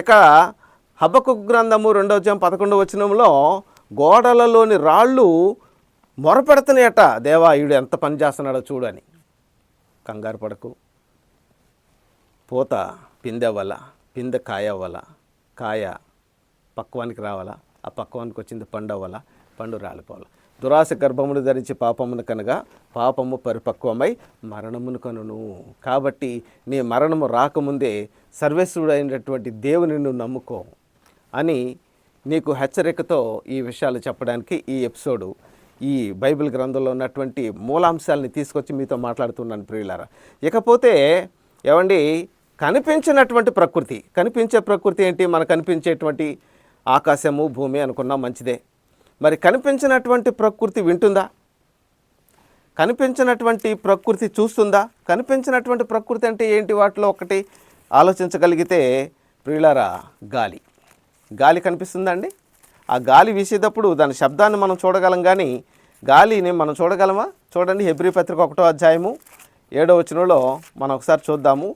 ఇక హబ్బకు గ్రంథము రెండవ అధ్యాయం పదకొండవ వచనంలో గోడలలోని రాళ్ళు మొరపెడుతున్నాయట. దేవా ఈడు ఎంత పని చేస్తున్నాడో చూడని కంగారు పడకు. పూత పిందెవ్వాల పిందె కాయ అవ్వాల కాయ పక్వానికి రావాలా ఆ పక్వానికి వచ్చింది పండు అవ్వాలా పండు రాలిపోవాలి. దురాశ గర్భమును ధరించి పాపమును కనగా పాపము పరిపక్వమై మరణమును కనును. కాబట్టి నీ మరణము రాకముందే సర్వేశ్వరుడైనటువంటి దేవుని నువ్వు నమ్ముకో అని నీకు హెచ్చరికతో ఈ విషయాలు చెప్పడానికి ఈ ఎపిసోడు ఈ బైబిల్ గ్రంథంలో ఉన్నటువంటి మూలాంశాలని తీసుకొచ్చి మీతో మాట్లాడుతున్నాను ప్రియులారా. ఇకపోతే ఏమండి కనిపించినటువంటి ప్రకృతి. కనిపించే ప్రకృతి ఏంటి? మనకు కనిపించేటువంటి ఆకాశము భూమి అనుకున్నా మంచిదే. మరి కనిపించినటువంటి ప్రకృతి వింటుందా? కనిపించినటువంటి ప్రకృతి చూస్తుందా? కనిపించినటువంటి ప్రకృతి అంటే ఏంటి? వాటిలో ఒకటి ఆలోచించగలిగితే ప్రియులారా గాలి. గాలి కనిపిస్తుందండి? ఆ గాలి వీసేటప్పుడు దాని శబ్దాన్ని మనం చూడగలం కానీ గాలిని మనం చూడగలమా? చూడండి హెబ్రి పత్రిక ఒకటో అధ్యాయము ఏడో వచనంలో మనం ఒకసారి చూద్దాము.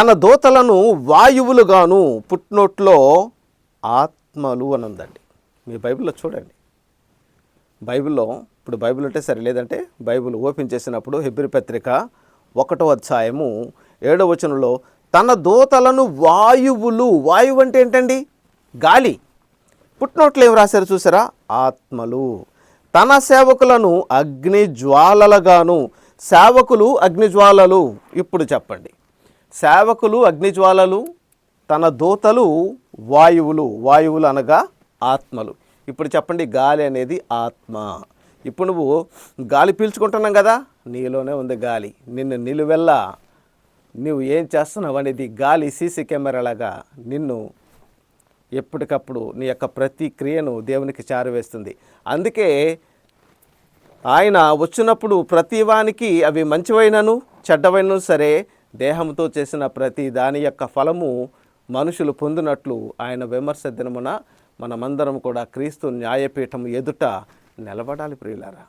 తన దూతలను వాయువులుగాను పుట్నోట్లో ఆత్మలు అని ఉందండి మీ బైబిల్లో చూడండి. బైబిల్లో ఇప్పుడు బైబిల్ ఉంటే సరే లేదంటే బైబిల్ ఓపెన్ చేసినప్పుడు హెబ్రి పత్రిక ఒకటో అధ్యాయము ఏడో వచనంలో తన దూతలను వాయువులు వాయువు అంటే ఏంటండి? గాలి. పుట్టినోట్లు ఏం రాశారు చూసారా? ఆత్మలు. తన సేవకులను అగ్ని జ్వాలలుగాను. సేవకులు అగ్నిజ్వాలలు ఇప్పుడు చెప్పండి. సేవకులు అగ్నిజ్వాలలు తన దూతలు వాయువులు. వాయువులు అనగా ఆత్మలు. ఇప్పుడు చెప్పండి గాలి అనేది ఆత్మ. ఇప్పుడు నువ్వు గాలి పీల్చుకుంటున్నాం కదా నీలోనే ఉంది గాలి. నిన్ను నిలువెల్లా నువ్వు ఏం చేస్తున్నావు అనేది గాలి సీసీ కెమెరాలాగా నిన్ను ఎప్పటికప్పుడు నీ యొక్క ప్రతి క్రియను దేవునికి చారివేస్తుంది. అందుకే ఆయన వచ్చినప్పుడు ప్రతివానికి అవి మంచివైనను చెడ్డవైనను సరే దేహంతో చేసిన ప్రతి దాని యొక్క ఫలము మనుషులు పొందినట్లు ఆయన విమర్శ దినమున మనమందరం కూడా క్రీస్తు న్యాయపీఠం ఎదుట నిలబడాలి ప్రియులారా.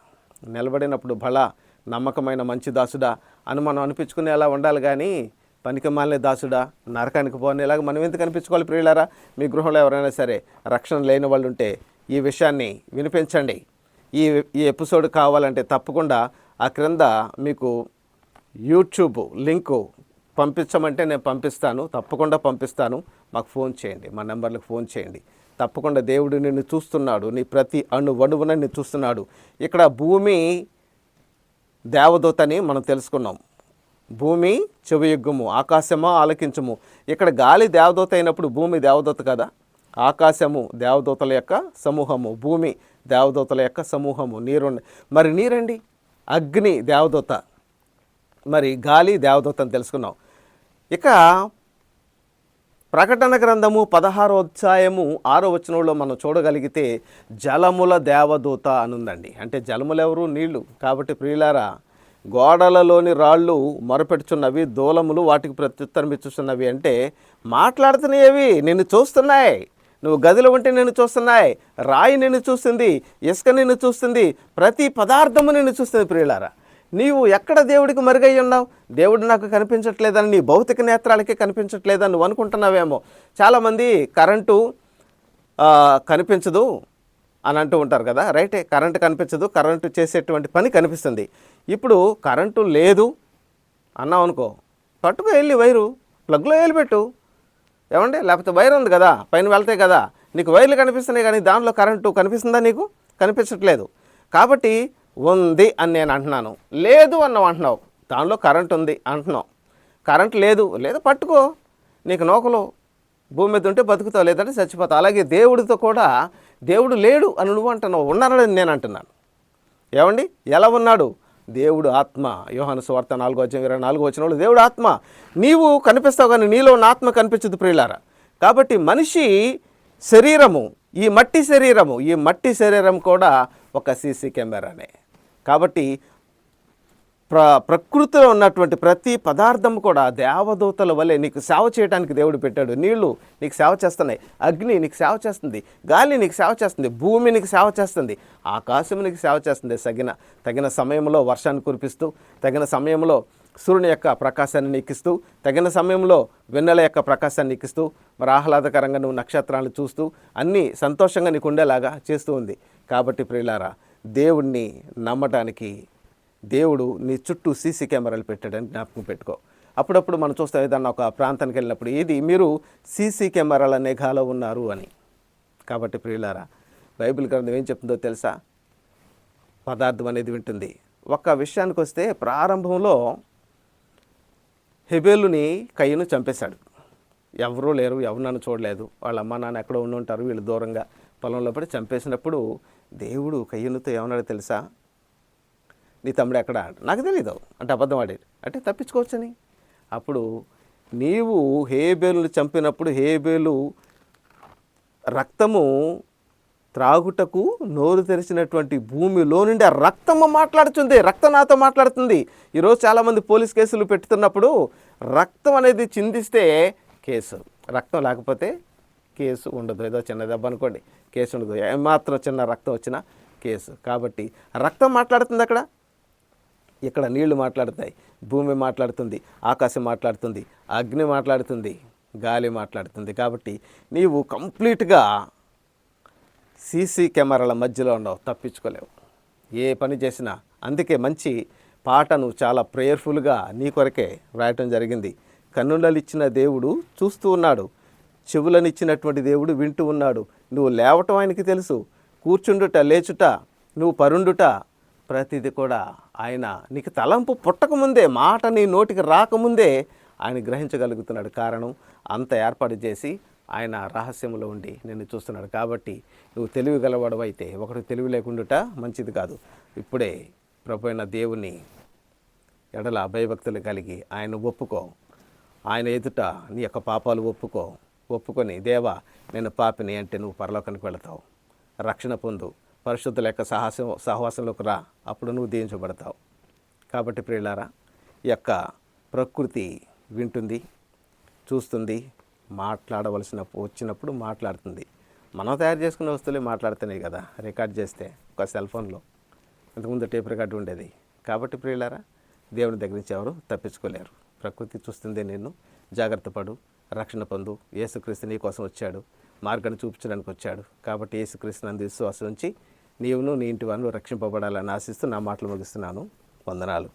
నిలబడినప్పుడు బల నమ్మకమైన మంచి దాసుడా అని మనం అనిపించుకునేలా ఉండాలి కానీ పనికి దాసుడా నరకానికి పోనేలాగా మనం ఎందుకు అనిపించుకోవాలి ప్రియులారా? మీ గృహంలో ఎవరైనా సరే రక్షణ లేని వాళ్ళు ఉంటే ఈ విషయాన్ని వినిపించండి. ఈ ఈ ఎపిసోడ్ కావాలంటే తప్పకుండా ఆ క్రింద మీకు యూట్యూబ్ లింకు పంపించమంటే నేను పంపిస్తాను. తప్పకుండా పంపిస్తాను. మాకు ఫోన్ చేయండి. మా నెంబర్లకు ఫోన్ చేయండి. తప్పకుండా దేవుడు నిన్ను చూస్తున్నాడు. నీ ప్రతి అణు వణువున నిన్ను చూస్తున్నాడు. ఇక్కడ భూమి దేవదూతని మనం తెలుసుకున్నాం. భూమి చెవియుగ్గము ఆకాశమా ఆలకించము. ఇక్కడ గాలి దేవదూత అయినప్పుడు భూమి దేవదూత కదా? ఆకాశము దేవదూతల యొక్క సమూహము భూమి దేవదూతల యొక్క సమూహము. నీరు మరి నీరండి? అగ్ని దేవదూత. మరి గాలి దేవదూత అని తెలుసుకున్నాం. ఇక ప్రకటన గ్రంథము పదహారో అధ్యాయము ఆరో వచనంలో మనం చూడగలిగితే జలముల దేవదూత అనుందండి. అంటే జలములు ఎవరు నీళ్ళు. కాబట్టి ప్రియులారా గోడలలోని రాళ్ళు మొరపెడుచున్నవి దూలములు వాటికి ప్రత్యుత్తరం ఇచ్చుచున్నవి అంటే మాట్లాడుతున్నాయి నిన్ను చూస్తున్నాయి. నువ్వు గదిలో ఉంటే నిన్ను చూస్తున్నాయి. రాయి నిన్ను చూస్తుంది ఇసుక నిన్ను చూస్తుంది ప్రతి పదార్థము నిన్ను చూస్తుంది ప్రియులారా. నీవు ఎక్కడ దేవుడికి మరుగై ఉన్నావు? దేవుడు నాకు కనిపించట్లేదని నీ భౌతిక నేత్రాలకే కనిపించట్లేదని నువ్వు అనుకుంటున్నావేమో. చాలామంది కరెంటు కనిపించదు అని అంటూ ఉంటారు కదా రైటే? కరెంటు కనిపించదు కరెంటు చేసేటువంటి పని కనిపిస్తుంది. ఇప్పుడు కరెంటు లేదు అన్నావు అనుకో పట్టుకు వెళ్ళి వైరు ప్లగ్లో వెళ్ళిపెట్టు. ఏమండి? లేకపోతే వైర్ ఉంది కదా పైన వెళ్తాయి కదా నీకు వైర్లు కనిపిస్తున్నాయి కానీ దానిలో కరెంటు కనిపిస్తుందా నీకు? కనిపించట్లేదు. కాబట్టి ఉంది అని నేను అంటున్నాను. లేదు అన్నావు అంటున్నావు. దానిలో కరెంట్ ఉంది అంటున్నావు. కరెంట్ లేదు. లేదు పట్టుకో. నీకు నౌకలు. భూమి మీద ఉంటే బతుకుతావు లేదంటే చచ్చిపోతావు. అలాగే దేవుడితో కూడా దేవుడు లేడు అని నువ్వు అంటున్నావు. ఉన్నారని నేను అంటున్నాను. ఏమండి? ఎలా ఉన్నాడు? దేవుడు ఆత్మ. యోహాను సువార్త నాలుగో వచ్చిన ఇరవై నాలుగో వచ్చిన వాళ్ళు దేవుడు ఆత్మ నీవు కనిపిస్తావు కానీ నీలో ఉన్న ఆత్మ కనిపించదు ప్రియులారా. కాబట్టి మనిషి శరీరము ఈ మట్టి శరీరము ఈ మట్టి శరీరం కూడా ఒక సీసీ కెమెరానే. కాబట్టి ప్ర ప్రకృతిలో ఉన్నటువంటి ప్రతి పదార్థం కూడా దేవదూతల వలె నీకు సేవ చేయడానికి దేవుడు పెట్టాడు. నీళ్ళు నీకు సేవ చేస్తున్నాయి. అగ్ని నీకు సేవ చేస్తుంది. గాలి నీకు సేవ చేస్తుంది. భూమి నీకు సేవ చేస్తుంది. ఆకాశం నీకు సేవ చేస్తుంది. తగిన తగిన సమయంలో వర్షాన్ని కురిపిస్తూ తగిన సమయంలో సూర్యుని యొక్క ప్రకాశాన్ని నీకిస్తూ తగిన సమయంలో వెన్నెల యొక్క ప్రకాశాన్ని నీకిస్తూ మరి ఆహ్లాదకరంగా నువ్వు నక్షత్రాలను చూస్తూ అన్నీ సంతోషంగా నీకు ఉండేలాగా చేస్తూ ఉంది. కాబట్టి ప్రియులారా దేవుణ్ణి నమ్మటానికి దేవుడు నీ చుట్టూ సీసీ కెమెరాలు పెట్టాడని జ్ఞాపకం పెట్టుకో. అప్పుడప్పుడు మనం చూస్తాం ఏదన్నా ఒక ప్రాంతానికి వెళ్ళినప్పుడు ఇది మీరు సీసీ కెమెరాల నిఘాలో ఉన్నారు అని. కాబట్టి ప్రియులారా బైబిల్ గ్రంథం ఏం చెప్తుందో తెలుసా? పదార్థం అనేది వింటుంది. ఒక్క విషయానికి వస్తే ప్రారంభంలో హెబేలుని కయ్యను చంపేశాడు. ఎవరూ లేరు ఎవరు నన్ను చూడలేదు. వాళ్ళ అమ్మ నాన్న ఎక్కడో ఉండి ఉంటారు వీళ్ళు దూరంగా పొలంలో పడి చంపేసినప్పుడు దేవుడు కయ్యనుతో ఏమన్నాడు తెలుసా? నీ తమ్ముడు ఎక్కడ? నాకు తెలీదు. అంటే అబద్ధం ఆడాడు. అంటే తప్పించుకోవచ్చని. అప్పుడు నీవు హేబేలు చంపినప్పుడు హేబేలు రక్తము త్రాగుటకు నోరు తెరిచినటువంటి భూమిలో నుండి ఆ రక్తము మాట్లాడుతుంది. రక్తం నాతో మాట్లాడుతుంది. ఈరోజు చాలామంది పోలీస్ కేసులు పెట్టుతున్నప్పుడు రక్తం అనేది చిందిస్తే కేసు. రక్తం లేకపోతే కేసు ఉండదు. ఏదో చిన్న దెబ్బ అనుకోండి. కేసు ఉండదు. ఏమాత్రం చిన్న రక్తం వచ్చిన కేసు. కాబట్టి రక్తం మాట్లాడుతుంది అక్కడ? ఇక్కడ నీళ్ళు మాట్లాడుతాయి. భూమి మాట్లాడుతుంది. ఆకాశం మాట్లాడుతుంది. అగ్ని మాట్లాడుతుంది. గాలి మాట్లాడుతుంది. కాబట్టి నీవు కంప్లీట్గా సీసీ కెమెరాల మధ్యలో ఉండవు. తప్పించుకోలేవు. ఏ పని చేసినా. అందుకే మంచి పాటను చాలా ప్రేయర్ఫుల్గా నీ కొరకే వ్రాయటం జరిగింది. కన్నులనిచ్చిన దేవుడు చూస్తూ ఉన్నాడు. చెవులనిచ్చినటువంటి దేవుడు వింటూ ఉన్నాడు. నువ్వు లేవటం ఆయనకి తెలుసు. కూర్చుండుట లేచుట నువ్వు పరుండుట ప్రతిది కూడా ఆయన నీకు తలంపు పుట్టకముందే మాట నీ నోటికి రాకముందే ఆయన గ్రహించగలుగుతున్నాడు. కారణం అంత ఏర్పాటు చేసి ఆయన రహస్యంలో ఉండి నిన్ను చూస్తున్నాడు. కాబట్టి నువ్వు తెలివి గలవాడవైతే ఒకటి తెలివి లేకుండుట మంచిది కాదు. ఇప్పుడే ప్రభు అయిన దేవుని ఎడల భయభక్తులు కలిగి ఆయన ఒప్పుకో. ఆయన ఎదుట నీ యొక్క పాపాలు ఒప్పుకో. ఒప్పుకొని దేవా నేను పాపిని అంటే నువ్వు పరలోకానికి వెళతావు. రక్షణ పొందు. పరిశుద్ధుల యొక్క సాహసం సహవాసంలోకి రా. అప్పుడు నువ్వు దీవించబడతావు. కాబట్టి ప్రియులారా ఈ యొక్క ప్రకృతి వింటుంది చూస్తుంది మాట్లాడవలసిన వచ్చినప్పుడు మాట్లాడుతుంది. మనం తయారు చేసుకున్న వస్తువులే మాట్లాడుతున్నాయి కదా రికార్డ్ చేస్తే ఒక సెల్ ఫోన్లో. ఇంతకుముందు టేప్ రికార్డు ఉండేది. కాబట్టి ప్రియులారా దేవుని దగ్గర నుంచి ఎవరు తప్పించుకోలేరు. ప్రకృతి చూస్తుంది నిన్ను. జాగ్రత్త పడు. రక్షణ పొందు. యేసుక్రీస్తు నీ కోసం వచ్చాడు. మార్గాన్ని చూపించడానికి వచ్చాడు. కాబట్టి యేసుక్రీస్తు నందు విశ్వాసం ఉంచి నీవును నీ ఇంటి వాళ్ళు రక్షింపబడాలని ఆశిస్తూ నా మాటలు ముగిస్తున్నాను. వందనాలు.